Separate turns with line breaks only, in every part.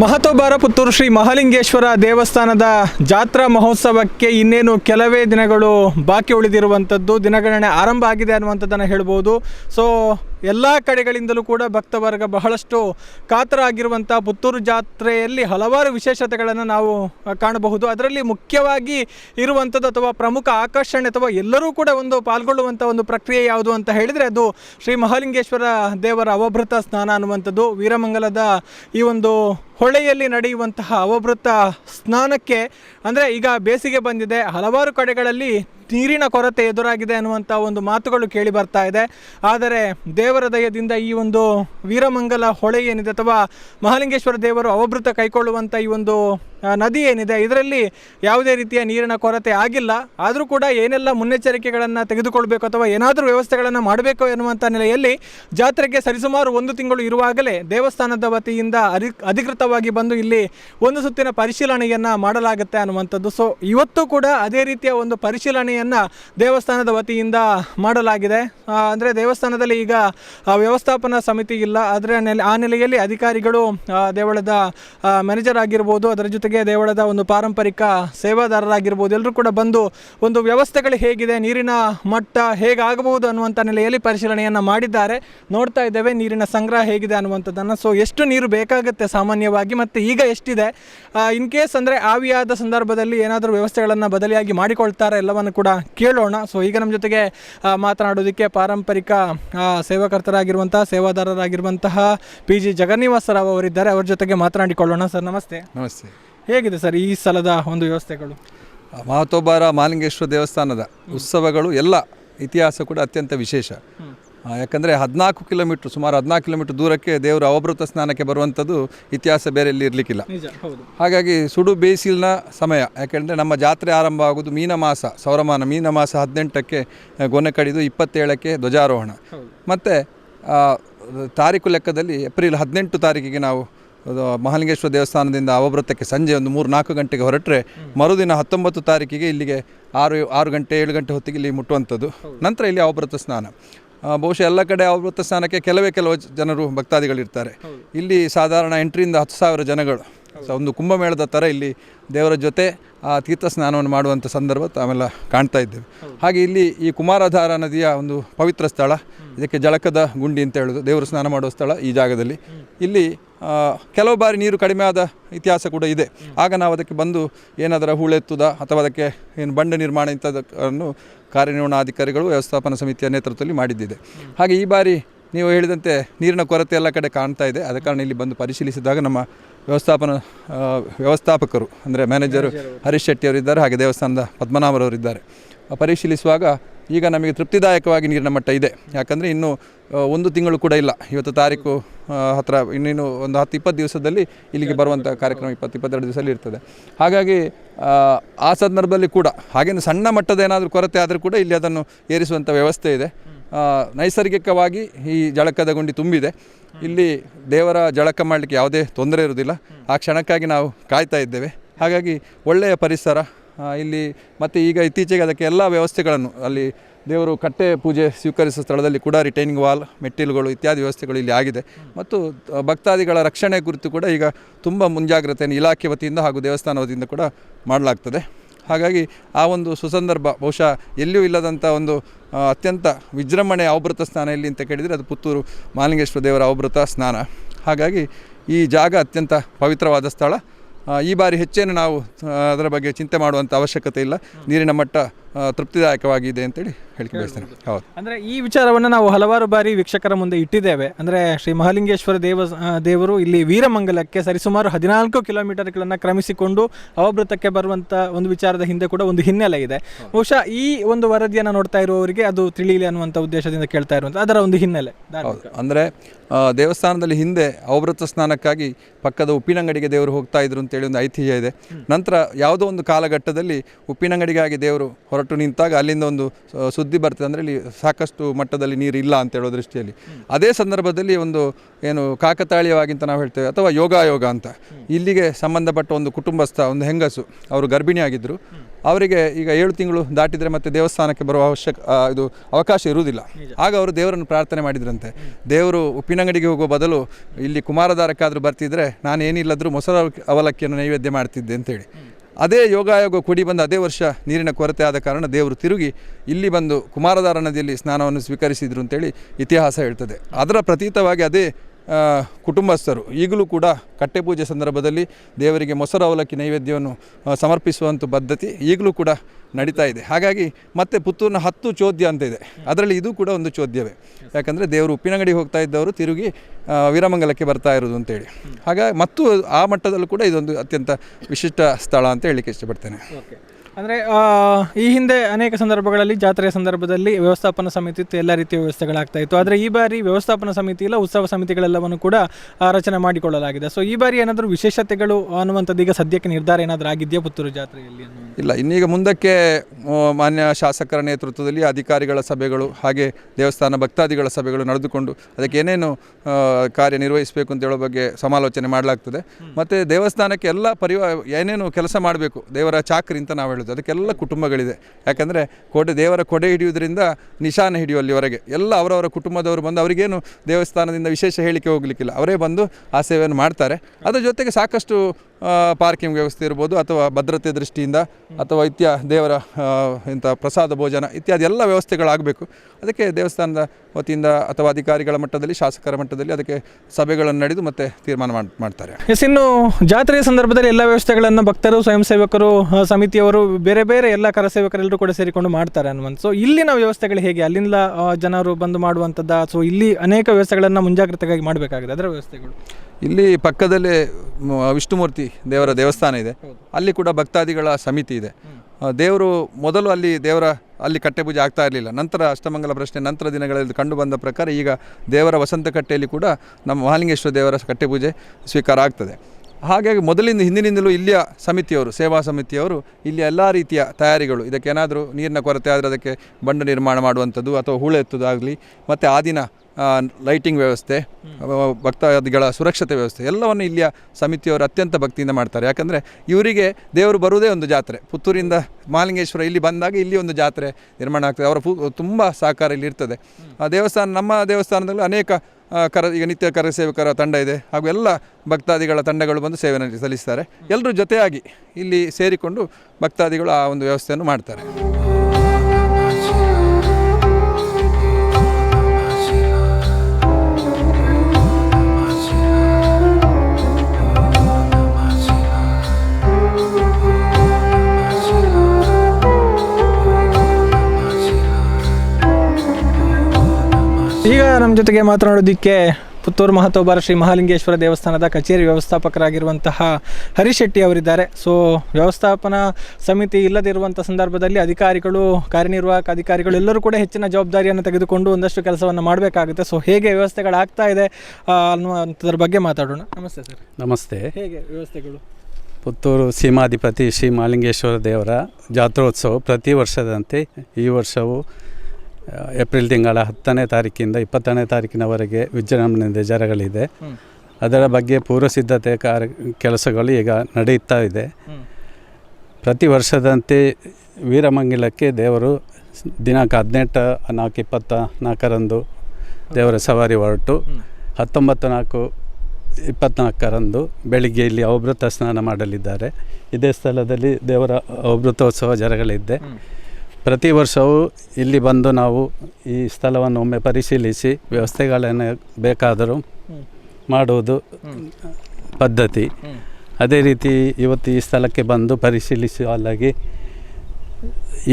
ಮಹತೋಬಾರ ಪುತ್ತೂರು ಶ್ರೀ ಮಹಾಲಿಂಗೇಶ್ವರ ದೇವಸ್ಥಾನದ ಜಾತ್ರಾ ಮಹೋತ್ಸವಕ್ಕೆ ಇನ್ನೇನು ಕೆಲವೇ ದಿನಗಳು ಬಾಕಿ ಉಳಿದಿರುವಂಥದ್ದು, ದಿನಗಣನೆ ಆರಂಭ ಆಗಿದೆ ಅನ್ನುವಂಥದ್ದನ್ನು ಹೇಳ್ಬೋದು. ಸೊ ಎಲ್ಲ ಕಡೆಗಳಿಂದಲೂ ಕೂಡ ಭಕ್ತವರ್ಗ ಬಹಳಷ್ಟು ಕಾತರಾಗಿರುವಂಥ ಪುತ್ತೂರು ಜಾತ್ರೆಯಲ್ಲಿ ಹಲವಾರು ವಿಶೇಷತೆಗಳನ್ನು ನಾವು ಕಾಣಬಹುದು. ಅದರಲ್ಲಿ ಮುಖ್ಯವಾಗಿ ಇರುವಂಥದ್ದು ಅಥವಾ ಪ್ರಮುಖ ಆಕರ್ಷಣೆ ಅಥವಾ ಎಲ್ಲರೂ ಕೂಡ ಒಂದು ಪಾಲ್ಗೊಳ್ಳುವಂಥ ಒಂದು ಪ್ರಕ್ರಿಯೆ ಯಾವುದು ಅಂತ ಹೇಳಿದರೆ ಅದು ಶ್ರೀ ಮಹಾಲಿಂಗೇಶ್ವರ ದೇವರ ಅವಭೃತ ಸ್ನಾನ ಅನ್ನುವಂಥದ್ದು. ವೀರಮಂಗಲದ ಈ ಒಂದು ಹೊಳೆಯಲ್ಲಿ ನಡೆಯುವಂತಹ ಅವಭೃತ ಸ್ನಾನಕ್ಕೆ ಅಂದರೆ ಈಗ ಬೇಸಿಗೆ ಬಂದಿದೆ. ಹಲವಾರು ಕಡೆಗಳಲ್ಲಿ ನೀರಿನ ಕೊರತೆ ಎದುರಾಗಿದೆ ಅನ್ನುವಂಥ ಒಂದು ಮಾತುಗಳು ಕೇಳಿ ಬರ್ತಾ ಇದೆ. ಆದರೆ ದೇವರ ದಯದಿಂದ ಈ ಒಂದು ವೀರಮಂಗಲ ಹೊಳೆ ಏನಿದೆ ಅಥವಾ ಮಹಾಲಿಂಗೇಶ್ವರ ದೇವರು ಅವಭೃತ ಕೈಕೊಳ್ಳುವಂಥ ಈ ಒಂದು ನದಿ ಏನಿದೆ, ಇದರಲ್ಲಿ ಯಾವುದೇ ರೀತಿಯ ನೀರಿನ ಕೊರತೆ ಆಗಿಲ್ಲ. ಆದರೂ ಕೂಡ ಏನೆಲ್ಲ ಮುನ್ನೆಚ್ಚರಿಕೆಗಳನ್ನು ತೆಗೆದುಕೊಳ್ಬೇಕು ಅಥವಾ ಏನಾದರೂ ವ್ಯವಸ್ಥೆಗಳನ್ನು ಮಾಡಬೇಕು ಎನ್ನುವಂಥ ನೆಲೆಯಲ್ಲಿ ಜಾತ್ರೆಗೆ ಸರಿಸುಮಾರು ಒಂದು ತಿಂಗಳು ಇರುವಾಗಲೇ ದೇವಸ್ಥಾನದ ವತಿಯಿಂದ ಅಧಿ, ಅಧಿಕೃತವಾಗಿ ಬಂದು ಇಲ್ಲಿ ಒಂದು ಸುತ್ತಿನ ಪರಿಶೀಲನೆಯನ್ನು ಮಾಡಲಾಗುತ್ತೆ ಅನ್ನುವಂಥದ್ದು. ಸೊ ಇವತ್ತು ಕೂಡ ಅದೇ ರೀತಿಯ ಒಂದು ಪರಿಶೀಲನೆಯನ್ನು ದೇವಸ್ಥಾನದ ವತಿಯಿಂದ ಮಾಡಲಾಗಿದೆ. ಅಂದರೆ ದೇವಸ್ಥಾನದಲ್ಲಿ ಈಗ ವ್ಯವಸ್ಥಾಪನಾ ಸಮಿತಿ ಇಲ್ಲ. ಆದರೆ ಆ ನೆಲೆಯಲ್ಲಿ ಅಧಿಕಾರಿಗಳು ದೇವಳದ ಮ್ಯಾನೇಜರ್ ಆಗಿರ್ಬೋದು, ಅದರ ಜೊತೆಗೆ ದೇವಳದ ಒಂದು ಪಾರಂಪರಿಕ ಸೇವಾದಾರರಾಗಿರ್ಬೋದು ಎಲ್ಲರೂ ಕೂಡ ಬಂದು ಒಂದು ವ್ಯವಸ್ಥೆಗಳು ಹೇಗಿದೆ, ನೀರಿನ ಮಟ್ಟ ಹೇಗಾಗಬಹುದು ಅನ್ನುವಂಥ ನೆಲೆಯಲ್ಲಿ ಪರಿಶೀಲನೆಯನ್ನು ಮಾಡಿದ್ದಾರೆ. ನೋಡ್ತಾ ಇದ್ದೇವೆ ನೀರಿನ ಸಂಗ್ರಹ ಹೇಗಿದೆ ಅನ್ನುವಂಥದ್ದನ್ನು. ಸೊ ಎಷ್ಟು ನೀರು ಬೇಕಾಗುತ್ತೆ ಸಾಮಾನ್ಯವಾಗಿ, ಮತ್ತು ಈಗ ಎಷ್ಟಿದೆ? ಇನ್ ಕೇಸ್ ಅಂದರೆ ಆವಿಯಾದ ಸಂದರ್ಭದಲ್ಲಿ ಏನಾದರೂ ವ್ಯವಸ್ಥೆಗಳನ್ನು ಬದಲಿಯಾಗಿ ಮಾಡಿಕೊಳ್ತಾರೆ, ಎಲ್ಲವನ್ನು ಕೂಡ ಕೇಳೋಣ. ಸೊ ಈಗ ನಮ್ಮ ಜೊತೆಗೆ ಮಾತನಾಡೋದಕ್ಕೆ ಪಾರಂಪರಿಕ ಸೇವಾಕರ್ತರಾಗಿರುವಂತಹ ಸೇವಾದಾರರಾಗಿರುವಂತಹ ಪಿ ಜಿ ಜಗನ್ನಿವಾಸ ರಾವ್ ಅವರಿದ್ದಾರೆ. ಅವ್ರ ಜೊತೆಗೆ ಮಾತನಾಡಿಕೊಳ್ಳೋಣ ಸರ್. ನಮಸ್ತೆ.
ನಮಸ್ತೆ.
ಹೇಗಿದೆ ಸರ್ ಈ ಸಲದ ಒಂದು ವ್ಯವಸ್ಥೆಗಳು?
ಮಹತೋಬಾರ ಮಾಲಿಂಗೇಶ್ವರ ದೇವಸ್ಥಾನದ ಉತ್ಸವಗಳು ಎಲ್ಲ ಇತಿಹಾಸ ಕೂಡ ಅತ್ಯಂತ ವಿಶೇಷ. ಯಾಕಂದರೆ ಹದಿನಾಲ್ಕು ಕಿಲೋಮೀಟ್ರ್ ಸುಮಾರು ಹದಿನಾಲ್ಕು ಕಿಲೋಮೀಟ್ರ್ ದೂರಕ್ಕೆ ದೇವರು ಅವಭೃತ ಸ್ನಾನಕ್ಕೆ ಬರುವಂಥದ್ದು ಇತಿಹಾಸ ಬೇರೆ ಎಲ್ಲಿ ಇರಲಿಕ್ಕಿಲ್ಲ. ಹಾಗಾಗಿ ಸುಡು ಬೇಸಿಲಿನ ಸಮಯ ಯಾಕೆಂದರೆ ನಮ್ಮ ಜಾತ್ರೆ ಆರಂಭ ಆಗೋದು ಮೀನ ಮಾಸ ಸೌರಮಾನ ಮೀನ ಮಾಸ ಹದಿನೆಂಟಕ್ಕೆ ಗೊನೆ ಕಡಿದು ಇಪ್ಪತ್ತೇಳಕ್ಕೆ ಧ್ವಜಾರೋಹಣ. ಮತ್ತು ತಾರೀಕು ಲೆಕ್ಕದಲ್ಲಿ ಏಪ್ರಿಲ್ ಹದಿನೆಂಟು ತಾರೀಕಿಗೆ ನಾವು ಮಹಾಲಿಂಗೇಶ್ವರ ದೇವಸ್ಥಾನದಿಂದ ಅವಭೃತಕ್ಕೆ ಸಂಜೆ ಒಂದು ಮೂರು ನಾಲ್ಕು ಗಂಟೆಗೆ ಹೊರಟ್ರೆ ಮರುದಿನ ಹತ್ತೊಂಬತ್ತು ತಾರೀಕಿಗೆ ಇಲ್ಲಿಗೆ ಆರು ಆರು ಗಂಟೆ ಏಳು ಗಂಟೆ ಹೊತ್ತಿಗೆ ಇಲ್ಲಿ ಮುಟ್ಟುವಂಥದ್ದು. ನಂತರ ಇಲ್ಲಿ ಅವಭೃತ ಸ್ನಾನ. ಬಹುಶಃ ಎಲ್ಲ ಕಡೆ ಅವಭೃತ ಸ್ನಾನಕ್ಕೆ ಕೆಲವೇ ಕೆಲವು ಜನರು ಭಕ್ತಾದಿಗಳಿರ್ತಾರೆ. ಇಲ್ಲಿ ಸಾಧಾರಣ ಎಂಟರಿಂದ ಹತ್ತು ಸಾವಿರ ಜನಗಳು. ಸೊ ಒಂದು ಕುಂಭಮೇಳದ ಥರ ಇಲ್ಲಿ ದೇವರ ಜೊತೆ ಆ ತೀರ್ಥ ಸ್ನಾನವನ್ನು ಮಾಡುವಂಥ ಸಂದರ್ಭ ತಾವೆಲ್ಲ ಕಾಣ್ತಾ ಇದ್ದೇವೆ. ಹಾಗೆ ಇಲ್ಲಿ ಈ ಕುಮಾರಧಾರ ನದಿಯ ಒಂದು ಪವಿತ್ರ ಸ್ಥಳ ಇದಕ್ಕೆ ಜಳಕದ ಗುಂಡಿ ಅಂತ ಹೇಳೋದು. ದೇವರು ಸ್ನಾನ ಮಾಡುವ ಸ್ಥಳ ಈ ಜಾಗದಲ್ಲಿ. ಇಲ್ಲಿ ಕೆಲವು ಬಾರಿ ನೀರು ಕಡಿಮೆ ಆದ ಇತಿಹಾಸ ಕೂಡ ಇದೆ. ಆಗ ನಾವು ಅದಕ್ಕೆ ಬಂದು ಏನಾದರೂ ಹೂಳೆತ್ತುದ ಅಥವಾ ಅದಕ್ಕೆ ಏನು ಬಂಡೆ ನಿರ್ಮಾಣ ಇಂಥದ್ದನ್ನು ಕಾರ್ಯನಿರ್ವಹಣಾಧಿಕಾರಿಗಳು ವ್ಯವಸ್ಥಾಪನಾ ಸಮಿತಿಯ ನೇತೃತ್ವದಲ್ಲಿ ಮಾಡಿದ್ದಿದೆ. ಹಾಗೆ ಈ ಬಾರಿ ನೀವು ಹೇಳಿದಂತೆ ನೀರಿನ ಕೊರತೆ ಎಲ್ಲ ಕಡೆ ಕಾಣ್ತಾ ಇದೆ. ಆದ ಕಾರಣ ಇಲ್ಲಿ ಬಂದು ಪರಿಶೀಲಿಸಿದಾಗ ನಮ್ಮ ವ್ಯವಸ್ಥಾಪನ ವ್ಯವಸ್ಥಾಪಕರು ಅಂದರೆ ಮ್ಯಾನೇಜರು ಹರೀಶ್ ಶೆಟ್ಟಿ ಅವರಿದ್ದಾರೆ ಹಾಗೆ ದೇವಸ್ಥಾನದ ಪದ್ಮನಾಭರವರಿದ್ದಾರೆ. ಪರಿಶೀಲಿಸುವಾಗ ಈಗ ನಮಗೆ ತೃಪ್ತಿದಾಯಕವಾಗಿ ನೀರಿನ ಮಟ್ಟ ಇದೆ. ಯಾಕಂದರೆ ಇನ್ನು ಒಂದು ತಿಂಗಳು ಕೂಡ ಇಲ್ಲ. ಇವತ್ತು ತಾರೀಕು ಹತ್ತಿರ ಇನ್ನೇನು ಒಂದು ಹತ್ತು ಇಪ್ಪತ್ತು ದಿವಸದಲ್ಲಿ ಇಲ್ಲಿಗೆ ಬರುವಂಥ ಕಾರ್ಯಕ್ರಮ ಇಪ್ಪತ್ತು ಇಪ್ಪತ್ತೆರಡು ದಿವಸದಲ್ಲಿ ಇರ್ತದೆ. ಹಾಗಾಗಿ ಆ, ಸಂದರ್ಭದಲ್ಲಿ ಕೂಡ ಹಾಗೇನು ಸಣ್ಣ ಮಟ್ಟದ ಏನಾದರೂ ಕೊರತೆ ಆದರೂ ಕೂಡ ಇಲ್ಲಿ ಅದನ್ನು ಏರಿಸುವಂಥ ವ್ಯವಸ್ಥೆ ಇದೆ. ನೈಸರ್ಗಿಕವಾಗಿ ಈ ಜಳಕದ ಗುಂಡಿ ತುಂಬಿದೆ. ಇಲ್ಲಿ ದೇವರ ಜಳಕ ಮಾಡಲಿಕ್ಕೆ ಯಾವುದೇ ತೊಂದರೆ ಇರುವುದಿಲ್ಲ. ಆ ಕ್ಷಣಕ್ಕಾಗಿ ನಾವು ಕಾಯ್ತಾ ಇದ್ದೇವೆ. ಹಾಗಾಗಿ ಒಳ್ಳೆಯ ಪರಿಸರ ಇಲ್ಲಿ ಮತ್ತು ಈಗ ಇತ್ತೀಚೆಗೆ ಅದಕ್ಕೆ ಎಲ್ಲ ವ್ಯವಸ್ಥೆಗಳನ್ನು, ಅಲ್ಲಿ ದೇವರು ಕಟ್ಟೆ ಪೂಜೆ ಸ್ವೀಕರಿಸುವ ಸ್ಥಳದಲ್ಲಿ ಕೂಡ ರಿಟೈನಿಂಗ್ ವಾಲ್, ಮೆಟ್ಟಿಲುಗಳು ಇತ್ಯಾದಿ ವ್ಯವಸ್ಥೆಗಳು ಇಲ್ಲಿ ಆಗಿದೆ. ಮತ್ತು ಭಕ್ತಾದಿಗಳ ರಕ್ಷಣೆ ಕುರಿತು ಕೂಡ ಈಗ ತುಂಬ ಮುಂಜಾಗ್ರತೆಯನ್ನು ಇಲಾಖೆ ವತಿಯಿಂದ ಹಾಗೂ ದೇವಸ್ಥಾನ ವತಿಯಿಂದ ಕೂಡ ಮಾಡಲಾಗ್ತದೆ. ಹಾಗಾಗಿ ಆ ಒಂದು ಸುಸಂದರ್ಭ ಬಹುಶಃ ಎಲ್ಲಿಯೂ ಇಲ್ಲದಂಥ ಒಂದು ಅತ್ಯಂತ ವಿಜೃಂಭಣೆ ಅವಭೃತ ಸ್ನಾನ ಎಲ್ಲಿ ಅಂತ ಕೇಳಿದರೆ ಅದು ಪುತ್ತೂರು ಮಾಲಿಂಗೇಶ್ವರ ದೇವರ ಅವಭೃತ ಸ್ನಾನ. ಹಾಗಾಗಿ ಈ ಜಾಗ ಅತ್ಯಂತ ಪವಿತ್ರವಾದ ಸ್ಥಳ. ಈ ಬಾರಿ ಹೆಚ್ಚೇನು ನಾವು ಅದರ ಬಗ್ಗೆ ಚಿಂತೆ ಮಾಡುವಂಥ ಅವಶ್ಯಕತೆ ಇಲ್ಲ. ನೀರಿನ ಮಟ್ಟ ತೃಪ್ತಿದಾಯಕವಾಗಿದೆ ಅಂತೇಳಿ ಹೇಳಿಕೆ ಬಯಸ್ತೇನೆ. ಹೌದು.
ಅಂದರೆ ಈ ವಿಚಾರವನ್ನು ನಾವು ಹಲವಾರು ಬಾರಿ ವೀಕ್ಷಕರ ಮುಂದೆ ಇಟ್ಟಿದ್ದೇವೆ. ಅಂದರೆ ಶ್ರೀ ಮಹಾಲಿಂಗೇಶ್ವರ ದೇವ ದೇವರು ಇಲ್ಲಿ ವೀರಮಂಗಲಕ್ಕೆ ಸರಿಸುಮಾರು ಹದಿನಾಲ್ಕು ಕಿಲೋಮೀಟರ್ಗಳನ್ನು ಕ್ರಮಿಸಿಕೊಂಡು ಅವಭೃತಕ್ಕೆ ಬರುವಂಥ ಒಂದು ವಿಚಾರದ ಹಿಂದೆ ಕೂಡ ಒಂದು ಹಿನ್ನೆಲೆ ಇದೆ. ಬಹುಶಃ ಈ ಒಂದು ವರದಿಯನ್ನು ನೋಡ್ತಾ ಇರುವವರಿಗೆ ಅದು ತಿಳಿಯಲಿ ಅನ್ನುವಂಥ ಉದ್ದೇಶದಿಂದ ಕೇಳ್ತಾ ಇರುವಂಥ ಅದರ ಒಂದು ಹಿನ್ನೆಲೆ.
ಅಂದರೆ ದೇವಸ್ಥಾನದಲ್ಲಿ ಹಿಂದೆ ಅವಭೃತ ಸ್ನಾನಕ್ಕಾಗಿ ಪಕ್ಕದ ಉಪ್ಪಿನಂಗಡಿಗೆ ದೇವರು ಹೋಗ್ತಾ ಇದ್ರು ಅಂತೇಳಿ ಒಂದು ಐತಿಹ್ಯ ಇದೆ. ನಂತರ ಯಾವುದೋ ಒಂದು ಕಾಲಘಟ್ಟದಲ್ಲಿ ಉಪ್ಪಿನಂಗಡಿಗಾಗಿ ದೇವರು ಹೊರ ಹೊರಟು ನಿಂತಾಗ ಅಲ್ಲಿಂದ ಒಂದು ಸುದ್ದಿ ಬರ್ತದೆ. ಅಂದರೆ ಇಲ್ಲಿ ಸಾಕಷ್ಟು ಮಟ್ಟದಲ್ಲಿ ನೀರು ಇಲ್ಲ ಅಂತ ಹೇಳೋ ದೃಷ್ಟಿಯಲ್ಲಿ. ಅದೇ ಸಂದರ್ಭದಲ್ಲಿ ಒಂದು ಏನು ಕಾಕತಾಳೀಯವಾಗಿ ಅಂತ ನಾವು ಹೇಳ್ತೇವೆ ಅಥವಾ ಯೋಗಾಯೋಗ ಅಂತ. ಇಲ್ಲಿಗೆ ಸಂಬಂಧಪಟ್ಟ ಒಂದು ಕುಟುಂಬಸ್ಥ ಒಂದು ಹೆಂಗಸು ಅವರು ಗರ್ಭಿಣಿಯಾಗಿದ್ದರು. ಅವರಿಗೆ ಈಗ ಏಳು ತಿಂಗಳು ದಾಟಿದರೆ ಮತ್ತೆ ದೇವಸ್ಥಾನಕ್ಕೆ ಬರುವ ಅವಶ್ಯಕ ಇದು ಅವಕಾಶ ಇರುವುದಿಲ್ಲ. ಆಗ ಅವರು ದೇವರನ್ನು ಪ್ರಾರ್ಥನೆ ಮಾಡಿದ್ರಂತೆ. ದೇವರು ಉಪ್ಪಿನಂಗಡಿಗೆ ಹೋಗುವ ಬದಲು ಇಲ್ಲಿ ಕುಮಾರಧಾರಕ್ಕಾದರೂ ಬರ್ತಿದ್ರೆ ನಾನು ಏನಿಲ್ಲದರೂ ಮೊಸರು ಅವಲಕ್ಕಿ- ಅವಲಕ್ಕಿಯನ್ನು ನೈವೇದ್ಯ ಮಾಡ್ತಿದ್ದೆ ಅಂತೇಳಿ ಅದೇ ಯೋಗಾಯೋಗ ಕೂಡಿ ಬಂದ ಅದೇ ವರ್ಷ ನೀರಿನ ಕೊರತೆ ಆದ ಕಾರಣ ದೇವರು ತಿರುಗಿ ಇಲ್ಲಿ ಬಂದು ಕುಮಾರಧಾರ ನದಿಯಲ್ಲಿ ಸ್ನಾನವನ್ನು ಸ್ವೀಕರಿಸಿದ್ರು ಅಂತೇಳಿ ಇತಿಹಾಸ ಹೇಳ್ತದೆ. ಅದರ ಪ್ರತೀತವಾಗಿ ಅದೇ ಕುಟುಂಬಸ್ಥರು, ಈಗಲೂ ಕೂಡ ಕಟ್ಟೆ ಪೂಜೆ ಸಂದರ್ಭದಲ್ಲಿ ದೇವರಿಗೆ ಮೊಸರು ಅವಲಕ್ಕಿ ನೈವೇದ್ಯವನ್ನು ಸಮರ್ಪಿಸುವಂಥ ಪದ್ಧತಿ ಈಗಲೂ ಕೂಡ ನಡೀತಾ ಇದೆ. ಹಾಗಾಗಿ ಮತ್ತೆ ಪುತ್ತೂರಿನ ಹತ್ತು ಚೋದ್ಯ ಅಂತ ಇದೆ. ಅದರಲ್ಲಿ ಇದು ಕೂಡ ಒಂದು ಚೋದ್ಯವೇ. ಯಾಕಂದರೆ ದೇವರು ಉಪ್ಪಿನಂಗಡಿ ಹೋಗ್ತಾ ಇದ್ದವರು ತಿರುಗಿ ವೀರಮಂಗಲಕ್ಕೆ ಬರ್ತಾ ಇರೋದು ಅಂತೇಳಿ. ಹಾಗಾಗಿ ಮತ್ತು ಆ ಮಟ್ಟದಲ್ಲೂ ಕೂಡ ಇದೊಂದು ಅತ್ಯಂತ ವಿಶಿಷ್ಟ ಸ್ಥಳ ಅಂತ ಹೇಳಲಿಕ್ಕೆ ಇಷ್ಟಪಡ್ತೇನೆ.
ಅಂದರೆ ಈ ಹಿಂದೆ ಅನೇಕ ಸಂದರ್ಭಗಳಲ್ಲಿ ಜಾತ್ರೆಯ ಸಂದರ್ಭದಲ್ಲಿ ವ್ಯವಸ್ಥಾಪನಾ ಸಮಿತಿ ಇತ್ತು ಎಲ್ಲ ರೀತಿಯ ವ್ಯವಸ್ಥೆಗಳಾಗ್ತಾ ಇತ್ತು. ಆದರೆ ಈ ಬಾರಿ ವ್ಯವಸ್ಥಾಪನಾ ಸಮಿತಿ ಇಲ್ಲ, ಉತ್ಸವ ಸಮಿತಿಗಳೆಲ್ಲವನ್ನು ಕೂಡ ರಚನೆ ಮಾಡಿಕೊಳ್ಳಲಾಗಿದೆ. ಸೊ ಈ ಬಾರಿ ಏನಾದರೂ ವಿಶೇಷತೆಗಳು ಅನ್ನುವಂಥದ್ದು ಈಗ ಸದ್ಯಕ್ಕೆ ನಿರ್ಧಾರ ಏನಾದರೂ ಆಗಿದೆಯಾ ಪುತ್ತೂರು ಜಾತ್ರೆಯಲ್ಲಿ ಅನ್ನುವಂಥದ್ದು?
ಇಲ್ಲ. ಇನ್ನೀಗ ಮುಂದಕ್ಕೆ ಮಾನ್ಯ ಶಾಸಕರ ನೇತೃತ್ವದಲ್ಲಿ ಅಧಿಕಾರಿಗಳ ಸಭೆಗಳು ಹಾಗೆ ದೇವಸ್ಥಾನ ಭಕ್ತಾದಿಗಳ ಸಭೆಗಳು ನಡೆದುಕೊಂಡು ಅದಕ್ಕೆ ಏನೇನು ಕಾರ್ಯನಿರ್ವಹಿಸಬೇಕು ಅಂತ ಹೇಳೋ ಬಗ್ಗೆ ಸಮಾಲೋಚನೆ ಮಾಡಲಾಗ್ತದೆ. ಮತ್ತು ದೇವಸ್ಥಾನಕ್ಕೆ ಎಲ್ಲ ಪರಿವಾರ ಏನೇನು ಕೆಲಸ ಮಾಡಬೇಕು ದೇವರ ಚಾಕ್ರಿ ಅಂತ ನಾವು ಹೇಳೋದು ಅದಕ್ಕೆಲ್ಲ ಕುಟುಂಬಗಳಿದೆ. ಯಾಕಂದರೆ ಕೊಡೆ ದೇವರ ಕೊಡೆ ಹಿಡಿಯುವುದರಿಂದ ನಿಶಾನ ಹಿಡಿಯುವಲ್ಲಿವರೆಗೆ ಎಲ್ಲ ಅವರವರ ಕುಟುಂಬದವರು ಬಂದು ಅವರಿಗೇನು ದೇವಸ್ಥಾನದಿಂದ ವಿಶೇಷ ಹೇಳಿಕೆ ಹೋಗಲಿಕ್ಕಿಲ್ಲ. ಅವರೇ ಬಂದು ಆ ಸೇವೆಯನ್ನು ಮಾಡ್ತಾರೆ. ಅದರ ಜೊತೆಗೆ ಸಾಕಷ್ಟು ಪಾರ್ಕಿಂಗ್ ವ್ಯವಸ್ಥೆ ಇರ್ಬೋದು ಅಥವಾ ಭದ್ರತೆ ದೃಷ್ಟಿಯಿಂದ ಅಥವಾ ಇತ್ಯ ದೇವರ ಇಂಥ ಪ್ರಸಾದ ಭೋಜನ ಇತ್ಯಾದಿ ಎಲ್ಲ ವ್ಯವಸ್ಥೆಗಳಾಗಬೇಕು. ಅದಕ್ಕೆ ದೇವಸ್ಥಾನದ ವತಿಯಿಂದ ಅಥವಾ ಅಧಿಕಾರಿಗಳ ಮಟ್ಟದಲ್ಲಿ ಶಾಸಕರ ಮಟ್ಟದಲ್ಲಿ ಅದಕ್ಕೆ ಸಭೆಗಳನ್ನು ನಡೆದು ಮತ್ತೆ ತೀರ್ಮಾನ ಮಾಡ್- ಮಾಡ್ತಾರೆ.
ಎಸ್ ಇನ್ನು ಜಾತ್ರೆಯ ಸಂದರ್ಭದಲ್ಲಿ ಎಲ್ಲ ವ್ಯವಸ್ಥೆಗಳನ್ನು ಭಕ್ತರು ಸ್ವಯಂ ಸೇವಕರು ಸಮಿತಿಯವರು ಬೇರೆ ಬೇರೆ ಎಲ್ಲ ಕರಸೇವಕರೆಲ್ಲರೂ ಕೂಡ ಸೇರಿಕೊಂಡು ಮಾಡ್ತಾರೆ ಅನ್ನುವಂಥ ಸೊ ಇಲ್ಲಿನ ವ್ಯವಸ್ಥೆಗಳು ಹೇಗೆ? ಅಲ್ಲಿಂದ ಜನರು ಬಂದು ಮಾಡುವಂಥದ್ದು? ಸೊ ಇಲ್ಲಿ ಅನೇಕ ವ್ಯವಸ್ಥೆಗಳನ್ನು ಮುಂಜಾಗ್ರತೆಗಾಗಿ ಮಾಡಬೇಕಾಗಿದೆ. ಅದರ ವ್ಯವಸ್ಥೆಗಳು?
ಇಲ್ಲಿ ಪಕ್ಕದಲ್ಲೇ ವಿಷ್ಣುಮೂರ್ತಿ ದೇವರ ದೇವಸ್ಥಾನ ಇದೆ. ಅಲ್ಲಿ ಕೂಡ ಭಕ್ತಾದಿಗಳ ಸಮಿತಿ ಇದೆ. ದೇವರು ಮೊದಲು ಅಲ್ಲಿ ದೇವರ ಅಲ್ಲಿ ಕಟ್ಟೆ ಪೂಜೆ ಆಗ್ತಾ ಇರಲಿಲ್ಲ. ನಂತರ ಅಷ್ಟಮಂಗಲ ಪ್ರಶ್ನೆ ನಂತರ ದಿನಗಳಲ್ಲಿ ಕಂಡು ಬಂದ ಪ್ರಕಾರ ಈಗ ದೇವರ ವಸಂತ ಕಟ್ಟೆಯಲ್ಲಿ ಕೂಡ ನಮ್ಮ ಮಹಾಲಿಂಗೇಶ್ವರ ದೇವರ ಕಟ್ಟೆ ಪೂಜೆ ಸ್ವೀಕಾರ ಆಗ್ತದೆ. ಹಾಗಾಗಿ ಮೊದಲಿಂದ ಹಿಂದಿನಿಂದಲೂ ಇಲ್ಲಿಯ ಸಮಿತಿಯವರು ಸೇವಾ ಸಮಿತಿಯವರು ಇಲ್ಲಿ ಎಲ್ಲ ರೀತಿಯ ತಯಾರಿಗಳು ಇದಕ್ಕೆ ಏನಾದರೂ ನೀರಿನ ಕೊರತೆ ಆದರೆ ಅದಕ್ಕೆ ಬಂಡ ನಿರ್ಮಾಣ ಮಾಡುವಂಥದ್ದು ಅಥವಾ ಹೂಳೆತ್ತದಾಗಲಿ ಮತ್ತು ಆ ದಿನ ಲೈಟಿಂಗ್ ವ್ಯವಸ್ಥೆ ಭಕ್ತಾದಿಗಳ ಸುರಕ್ಷತೆ ವ್ಯವಸ್ಥೆ ಎಲ್ಲವನ್ನು ಇಲ್ಲಿಯ ಸಮಿತಿಯವರು ಅತ್ಯಂತ ಭಕ್ತಿಯಿಂದ ಮಾಡ್ತಾರೆ. ಯಾಕಂದರೆ ಇವರಿಗೆ ದೇವರು ಬರುವುದೇ ಒಂದು ಜಾತ್ರೆ. ಪುತ್ತೂರಿಂದ ಮಾಲಿಂಗೇಶ್ವರ ಇಲ್ಲಿ ಬಂದಾಗ ಇಲ್ಲಿ ಒಂದು ಜಾತ್ರೆ ನಿರ್ಮಾಣ ಆಗ್ತದೆ. ಅವರ ಪು ತುಂಬ ಸಹಕಾರ ಇಲ್ಲಿ ಇರ್ತದೆ. ಆ ದೇವಸ್ಥಾನ ನಮ್ಮ ದೇವಸ್ಥಾನದಲ್ಲಿ ಅನೇಕ ಕರ ಈಗ ನಿತ್ಯ ಕರ ಸೇವಕರ ತಂಡ ಇದೆ. ಹಾಗೂ ಎಲ್ಲ ಭಕ್ತಾದಿಗಳ ತಂಡಗಳು ಬಂದು ಸೇವೆ ಸಲ್ಲಿಸ್ತಾರೆ. ಎಲ್ಲರೂ ಜೊತೆಯಾಗಿ ಇಲ್ಲಿ ಸೇರಿಕೊಂಡು ಭಕ್ತಾದಿಗಳು ಆ ಒಂದು ವ್ಯವಸ್ಥೆಯನ್ನು ಮಾಡ್ತಾರೆ.
ಜೊತೆಗೆ ಮಾತನಾಡೋದಕ್ಕೆ ಪುತ್ತೂರು ಮಹತೋಬಾರ ಶ್ರೀ ಮಹಾಲಿಂಗೇಶ್ವರ ದೇವಸ್ಥಾನದ ಕಚೇರಿ ವ್ಯವಸ್ಥಾಪಕರಾಗಿರುವಂತಹ ಹರಿಶೆಟ್ಟಿ ಶೆಟ್ಟಿ ಅವರಿದ್ದಾರೆ. ಸೊ ವ್ಯವಸ್ಥಾಪನಾ ಸಮಿತಿ ಇಲ್ಲದಿರುವಂಥ ಸಂದರ್ಭದಲ್ಲಿ ಅಧಿಕಾರಿಗಳು ಕಾರ್ಯನಿರ್ವಾಹಕ ಅಧಿಕಾರಿಗಳು ಎಲ್ಲರೂ ಕೂಡ ಹೆಚ್ಚಿನ ಜವಾಬ್ದಾರಿಯನ್ನು ತೆಗೆದುಕೊಂಡು ಒಂದಷ್ಟು ಕೆಲಸವನ್ನು ಮಾಡಬೇಕಾಗುತ್ತೆ. ಸೊ ಹೇಗೆ ವ್ಯವಸ್ಥೆಗಳಾಗ್ತಾ ಇದೆ ಅನ್ನುವಂಥದ್ರ ಬಗ್ಗೆ ಮಾತಾಡೋಣ. ನಮಸ್ತೆ ಸರ್.
ನಮಸ್ತೆ.
ಹೇಗೆ ವ್ಯವಸ್ಥೆಗಳು?
ಪುತ್ತೂರು ಸೀಮಾಧಿಪತಿ ಶ್ರೀ ಮಹಾಲಿಂಗೇಶ್ವರ ದೇವರ ಜಾತ್ರೋತ್ಸವ ಪ್ರತಿ ವರ್ಷದಂತೆ ಈ ವರ್ಷವು ಏಪ್ರಿಲ್ ತಿಂಗಳ ಹತ್ತನೇ ತಾರೀಕಿಂದ ಇಪ್ಪತ್ತನೇ ತಾರೀಕಿನವರೆಗೆ ವಿಜೃಂಭಣೆಯಿಂದ
ಜರಗಳಿದೆ.
ಅದರ ಬಗ್ಗೆ ಪೂರ್ವ ಸಿದ್ಧತೆ ಕಾರ್ಯ ಕೆಲಸಗಳು ಈಗ ನಡೆಯುತ್ತಾ ಇದೆ. ಪ್ರತಿ ವರ್ಷದಂತೆ ವೀರಮಂಗಲಕ್ಕೆ ದೇವರು ದಿನಾಂಕ ಹದಿನೆಂಟು ನಾಲ್ಕು ಇಪ್ಪತ್ತ ನಾಲ್ಕರಂದು ದೇವರ ಸವಾರಿ ಹೊರಟು. ಹತ್ತೊಂಬತ್ತು ನಾಲ್ಕು ಇಪ್ಪತ್ನಾಲ್ಕರಂದು ಬೆಳಿಗ್ಗೆ ಇಲ್ಲಿ ಅವಭೃತ ಸ್ನಾನ ಮಾಡಲಿದ್ದಾರೆ. ಇದೇ ಸ್ಥಳದಲ್ಲಿ ದೇವರ ಅವಭೃತೋತ್ಸವ ಜರಗಲಿದೆ. ಪ್ರತಿ ವರ್ಷವೂ ಇಲ್ಲಿ ಬಂದು ನಾವು ಈ ಸ್ಥಳವನ್ನು ಒಮ್ಮೆ ಪರಿಶೀಲಿಸಿ ವ್ಯವಸ್ಥೆಗಳನ್ನು ಬೇಕಾದರೂ ಮಾಡುವುದು ಪದ್ಧತಿ. ಅದೇ ರೀತಿ ಇವತ್ತು ಈ ಸ್ಥಳಕ್ಕೆ ಬಂದು ಪರಿಶೀಲಿಸುವಲ್ಲಾಗಿ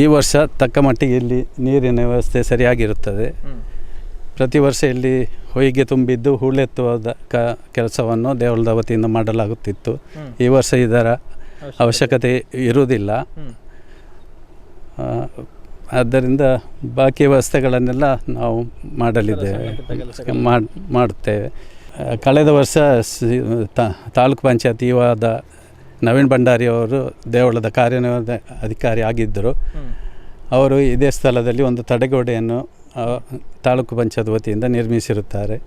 ಈ ವರ್ಷ ತಕ್ಕ ಮಟ್ಟಿಗೆ ಇಲ್ಲಿ ನೀರಿನ ವ್ಯವಸ್ಥೆ ಸರಿಯಾಗಿರುತ್ತದೆ. ಪ್ರತಿ ವರ್ಷ ಇಲ್ಲಿ ಹೊಯ್ಗೆ ತುಂಬಿದ್ದು ಹೂಳೆತ್ತುವ ಕೆಲಸವನ್ನು ದೇವಳದ ವತಿಯಿಂದ ಮಾಡಲಾಗುತ್ತಿತ್ತು. ಈ ವರ್ಷ ಇದರ ಅವಶ್ಯಕತೆ ಇರುವುದಿಲ್ಲ. ಆದ್ದರಿಂದ ಬಾಕಿ ವ್ಯವಸ್ಥೆಗಳನ್ನೆಲ್ಲ ನಾವು ಮಾಡಲಿದ್ದೇವೆ ಮಾಡ್- ಮಾಡುತ್ತೇವೆ. ಕಳೆದ ವರ್ಷ ತಾಲೂಕು ಪಂಚಾಯತ್ ಇವಾದ ನವೀನ್ ಭಂಡಾರಿ ಅವರು ದೇವಳದ ಕಾರ್ಯನಿರ್ವಹಣೆ ಅಧಿಕಾರಿ ಆಗಿದ್ದರು. ಅವರು ಇದೇ ಸ್ಥಳದಲ್ಲಿ ಒಂದು ತಡೆಗೋಡೆಯನ್ನು ತಾಲೂಕು ಪಂಚಾಯತ್ ವತಿಯಿಂದ ನಿರ್ಮಿಸಿರುತ್ತಾರೆ.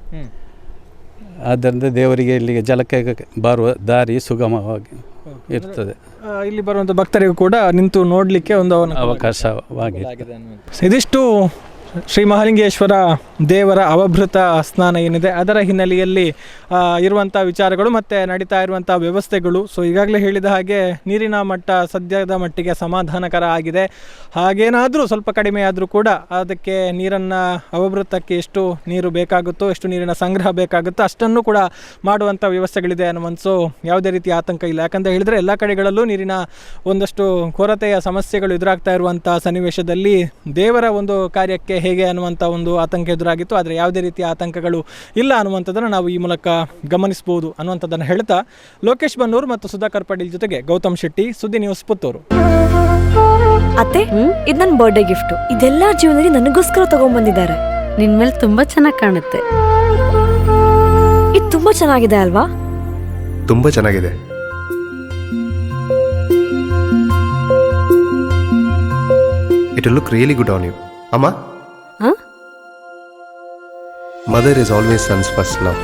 ಆದ್ದರಿಂದ ದೇವರಿಗೆ ಇಲ್ಲಿಗೆ ಜಲಕ್ಕೆ ಬರುವ ದಾರಿ ಸುಗಮವಾಗಿ ಇರ್ತದೆ.
ಇಲ್ಲಿ ಬರುವಂಥ ಭಕ್ತರಿಗೂ ಕೂಡ ನಿಂತು ನೋಡಲಿಕ್ಕೆ ಒಂದು ಅವನ
ಅವಕಾಶವಾಗಿ
ಇದಿಷ್ಟು ಶ್ರೀ ಮಹಾಲಿಂಗೇಶ್ವರ ದೇವರ ಅವಭೃತ ಸ್ನಾನ ಏನಿದೆ, ಅದರ ಹಿನ್ನೆಲೆಯಲ್ಲಿ ಇರುವಂಥ ವಿಚಾರಗಳು ಮತ್ತು ನಡೀತಾ ಇರುವಂಥ ವ್ಯವಸ್ಥೆಗಳು. ಸೊ ಈಗಾಗಲೇ ಹೇಳಿದ ಹಾಗೆ ನೀರಿನ ಮಟ್ಟ ಸದ್ಯದ ಮಟ್ಟಿಗೆ ಸಮಾಧಾನಕರ ಆಗಿದೆ. ಹಾಗೇನಾದರೂ ಸ್ವಲ್ಪ ಕಡಿಮೆ ಆದರೂ ಕೂಡ ಅದಕ್ಕೆ ನೀರನ್ನು, ಅವಭೃತಕ್ಕೆ ಎಷ್ಟು ನೀರು ಬೇಕಾಗುತ್ತೋ, ಎಷ್ಟು ನೀರಿನ ಸಂಗ್ರಹ ಬೇಕಾಗುತ್ತೋ ಅಷ್ಟನ್ನು ಕೂಡ ಮಾಡುವಂಥ ವ್ಯವಸ್ಥೆಗಳಿದೆ ಅನ್ನುವಂಥ ಯಾವುದೇ ರೀತಿ ಆತಂಕ ಇಲ್ಲ. ಯಾಕಂತ ಹೇಳಿದರೆ ಎಲ್ಲ ಕಡೆಗಳಲ್ಲೂ ನೀರಿನ ಒಂದಷ್ಟು ಕೊರತೆಯ ಸಮಸ್ಯೆಗಳು ಎದುರಾಗ್ತಾ ಇರುವಂಥ ಸನ್ನಿವೇಶದಲ್ಲಿ ದೇವರ ಒಂದು ಕಾರ್ಯಕ್ಕೆ ಹೇಗೆ ಅನ್ನುವಂಥ ಒಂದು ಆತಂಕ ಎದುರಾಗಿತ್ತು ಆದರೆ ಯಾವುದೇ ರೀತಿಯ ಆತಂಕಗಳು ಇಲ್ಲ ಅನ್ನುವಂಥದ್ದನ್ನು ನಾವು ಈ ಮೂಲಕ ಗಮನಿಸಬಹುದು ಅನ್ನುವಂಥದ್ದನ್ನು ಹೇಳ್ತಾ ಲೋಕೇಶ್ ಬನ್ನೂರು ಮತ್ತು ಸುಧಾಕರ್ ಪಾಟೀಲ್ ಜೊತೆಗೆ ಗೌತಮ್ ಶೆಟ್ಟಿ ಸುದ್ದಿ ನ್ಯೂಸ್ ಪುತ್ತೂರು.
ಅತ್ತೆ ಇದು ನನ್ನ ಬರ್ಡೇ ಗಿಫ್ಟ್ ಇದೆಲ್ಲ ಜೀವನದಲ್ಲಿ ನನಗೋಸ್ಕರ ತಗೊಂಡ್ಬಂದಿದ್ದಾರೆ
ನಿನ್ ಮೇಲೆ ತುಂಬಾ ಚೆನ್ನಾಗಿ ಕಾಣುತ್ತೆ.
ಇದು ತುಂಬಾ ಚೆನ್ನಾಗಿದೆ ಅಲ್ವಾ?
ತುಂಬಾ ಚೆನ್ನಾಗಿದೆ. It look really good on you ಅಮ್ಮ? Mother is always son's first love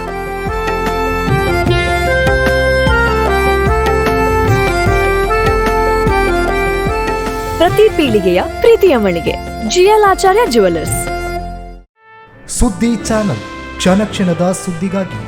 ಪ್ರತಿ ಪೀಳಿಗೆಯ ಪ್ರೀತಿಯ ಮಳಿಗೆ. ಜಿಎಲ್ ಆಚಾರ್ಯ ಜುವೆಲ್ಲರ್ಸ್
ಸುದ್ದಿ ಚಾನಲ್. ಕ್ಷಣ ಕ್ಷಣದ ಸುದ್ದಿಗಾಗಿ.